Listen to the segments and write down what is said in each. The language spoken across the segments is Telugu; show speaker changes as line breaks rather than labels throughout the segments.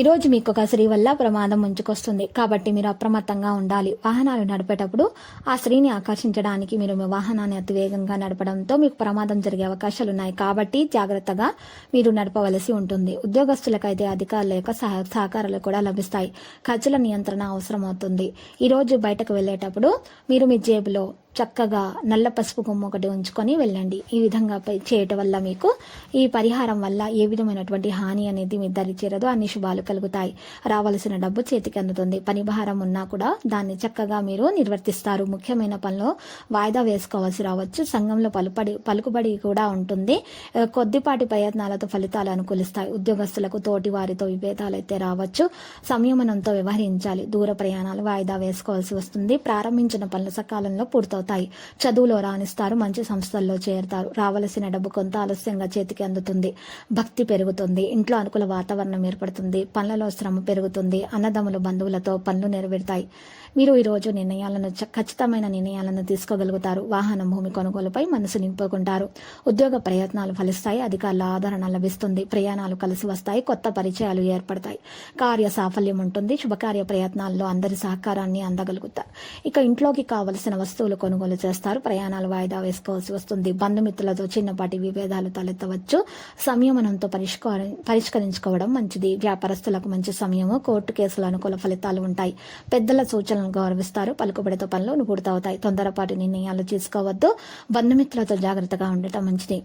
ఈరోజు మీకు ఒక స్త్రీ వల్ల ప్రమాదం ముంచుకొస్తుంది. కాబట్టి మీరు అప్రమత్తంగా ఉండాలి. వాహనాలు నడిపేటప్పుడు ఆ స్త్రీని ఆకర్షించడానికి మీరు మీ వాహనాన్ని అతివేగంగా నడపడంతో మీకు ప్రమాదం జరిగే అవకాశాలు ఉన్నాయి. కాబట్టి జాగ్రత్తగా మీరు నడపవలసి ఉంటుంది. ఉద్యోగస్తులకైతే అధికారుల యొక్క సహ సహకారాలు కూడా లభిస్తాయి. ఖర్చుల నియంత్రణ అవసరమవుతుంది. ఈరోజు బయటకు వెళ్ళేటప్పుడు మీరు మీ జేబులో చక్కగా నల్ల పసుపు కొమ్ము ఒకటి ఉంచుకొని వెళ్ళండి. ఈ విధంగా పై- చేయటం వల్ల మీకు ఈ పరిహారం వల్ల ఏ విధమైనటువంటి హాని అనేది మీ దరి చేరదు అన్ని శుభాలు కలుగుతాయి. రావలసిన డబ్బు చేతికి అందుతుంది. పనిభారం ఉన్నా కూడా దాన్ని చక్కగా మీరు నిర్వర్తిస్తారు. ముఖ్యమైన పనిలో వాయిదా వేసుకోవాల్సి రావచ్చు. సంఘంలో పలుపడి పలుకుబడి కూడా ఉంటుంది. కొద్దిపాటి ప్రయత్నాలతో ఫలితాలు అనుకూలిస్తాయి. ఉద్యోగస్తులకు తోటి వారితో విభేదాలు అయితే రావచ్చు. సంయమనంతో వ్యవహరించాలి. దూర ప్రయాణాలు వాయిదా వేసుకోవాల్సి వస్తుంది. ప్రారంభించిన పనులు సకాలంలో పూర్తవు అవుతాయి చదువులో రాణిస్తారు మంచి సంస్థల్లో చేరుతారు. రావలసిన డబ్బు కొంత ఆలస్యంగా చేతికి అందుతుంది. భక్తి పెరుగుతుంది. ఇంట్లో అనుకూల వాతావరణం ఏర్పడుతుంది. పనులలో శ్రమ పెరుగుతుంది. అన్నదమ్ముల బంధువులతో పనులు నెరవేరుతాయి. మీరు ఈరోజు నిర్ణయాలను ఖచ్చితమైన నిర్ణయాలను తీసుకోగలుగుతారు. వాహనం భూమి కొనుగోలుపై మనసు నింపుకుంటారు. ఉద్యోగ ప్రయత్నాలు ఫలిస్తాయి. అధికారుల ఆదరణ లభిస్తుంది. ప్రయాణాలు కలిసి వస్తాయి. కొత్త పరిచయాలు ఏర్పడతాయి. కార్య సాఫల్యం ఉంటుంది. శుభకార్య ప్రయత్నాల్లో అందరి సహకారాన్ని అందగలుగుతారు. ఇక ఇంట్లోకి కావలసిన వస్తువులు కొనుగోలు చేస్తారు. ప్రయాణాలు వాయిదా వేసుకోవాల్సి వస్తుంది. బంధుమిత్రులతో చిన్నపాటి విభేదాలు తలెత్తవచ్చు. సంయమనంతో పరిష్కార పరిష్కరించుకోవడం మంచిది. వ్యాపారస్తులకు మంచి సమయము కోర్టు కేసుల అనుకూల ఫలితాలు ఉంటాయి. పెద్దల సూచనలు గౌరవిస్తారు. పలుకుబడితో పనులు పూర్తవుతాయి తొందరపాటు నిర్ణయాలు తీసుకోవద్దు. బంధుమిత్రులతో జాగ్రత్తగా ఉండటం మంచిది.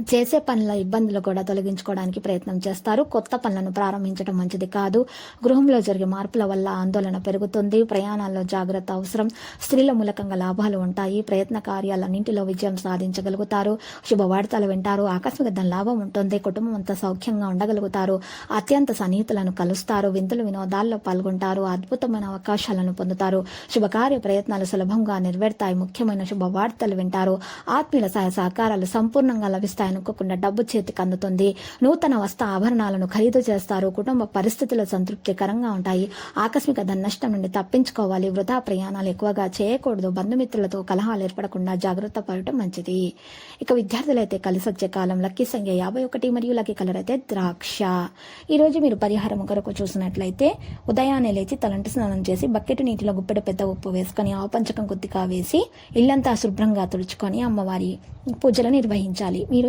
చేసే పనుల ఇబ్బందులు కూడా తొలగించుకోవడానికి ప్రయత్నం చేస్తారు. కొత్త పనులను ప్రారంభించడం మంచిది కాదు. గృహంలో జరిగే మార్పుల వల్ల ఆందోళన పెరుగుతుంది. ప్రయాణాల్లో జాగ్రత్త అవసరం. స్త్రీల మూలకంగా లాభాలు ఉంటాయి. ప్రయత్న కార్యాలన్నింటిలో విజయం సాధించగలుగుతారు. శుభవార్తలు వింటారు. ఆకస్మిక లాభం ఉంటుంది. కుటుంబం అంతా సౌఖ్యంగా ఉండగలుగుతారు. అత్యంత సన్నిహితులను కలుస్తారు. వింతులు వినోదాల్లో పాల్గొంటారు. అద్భుతమైన అవకాశాలను పొందుతారు. శుభకార్య ప్రయత్నాలు సులభంగా నెరవేరుతాయి. ముఖ్యమైన శుభవార్తలు వింటారు. ఆత్మీయుల సహాయ సహకారాలు సంపూర్ణంగా లభిస్తాయి. అనుకోకుండా డబ్బు చేతికి అందుతుంది. నూతన వస్త్ర ఆభరణాలను ఖరీదు చేస్తారు. కుటుంబ పరిస్థితులు సంతృప్తికరంగా ఉంటాయి. ఆకస్మిక ధన నష్టం నుండి తప్పించుకోవాలి. వృధా ప్రయాణాలు ఎక్కువగా చేయకూడదు. బంధుమిత్రులతో కలహాలు ఏర్పడకుండా జాగ్రత్త పడటం మంచిది. ఇక విద్యార్థులైతే కలిసి వచ్చే కాలం లక్కీ సంఖ్య యాభై ఒకటి మరియు లక్కీ కలర్ అయితే ద్రాక్ష. ఈరోజు మీరు పరిహారం కొరకు చూసినట్లయితే ఉదయాన్నే లేచి తలంటి స్నానం చేసి బకెట్ నీటిలో గుప్పెడు పెద్ద ఉప్పు వేసుకొని ఆపంచకం కొద్దిగా వేసి ఇల్లంతా శుభ్రంగా తుడుచుకొని అమ్మవారి పూజలు నిర్వహించాలి. మీరు